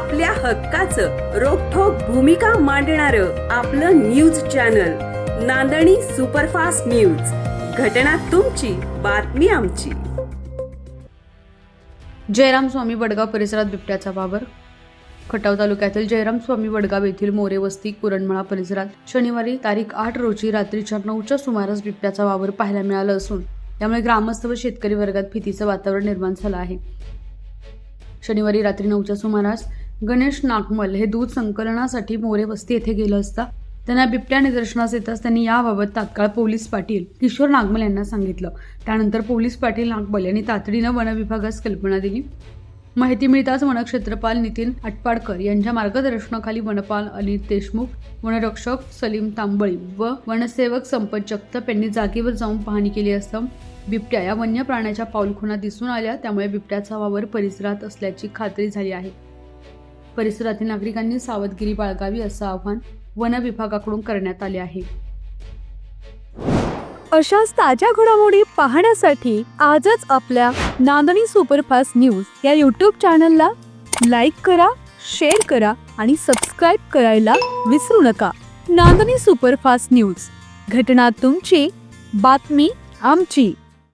आपल्या हक्काचं रोखोक भूमिका मांडणार आपलं news channel Nandani superfast news. घटना तुमची बातमी आमची. जयराम स्वामी वडगाव परिसरात बिबट्याचा वावर खटाव तालुक्यातील जयराम स्वामी वडगाव येथील मोरे वस्ती कुरणमळा परिसरात शनिवारी तारीख आठ रोजी रात्रीच्या नऊच्या सुमारास बिबट्याचा वावर पाहायला मिळाला असून त्यामुळे ग्रामस्थ व शेतकरी वर्गात भीतीचं वातावरण निर्माण झालं आहे. शनिवारी रात्री नऊच्या सुमारास गणेश नागमल हे दूध संकलनासाठी मोरे वस्ती येथे गेलं असता त्यांना बिबट्या निदर्शनास येताच त्यांनी याबाबत तात्काळ पोलीस पाटील किशोर नागमल यांना सांगितलं. त्यानंतर पोलीस पाटील नागमल यांनी तातडीनं वनविभागास कल्पना दिली. माहिती मिळताच वनक्षेत्रपाल नितीन आटपाडकर यांच्या मार्गदर्शनाखाली वनपाल अनिल देशमुख वनरक्षक सलीम तांबळी व वनसेवक संपत जगताप यांनी जागेवर जाऊन पाहणी केली असता बिबट्या या वन्य प्राण्याच्या पाऊलखुणा दिसून आल्या. त्यामुळे बिबट्याचा वावर परिसरात असल्याची खात्री झाली आहे. परिसरातील नागरिकांनी सावधगिरी बाळगावी असं आवाहन वन विभागाकडून करण्यात आले आहे. अशाच ताज्या घडामोडी पाहण्यासाठी आजच आपल्या नांदणी सुपरफास्ट न्यूज या यूट्यूब चॅनलला लाईक करा शेअर करा आणि सबस्क्राईब करायला विसरू नका. Nandani superfast news. घटना तुमची बातमी आमची.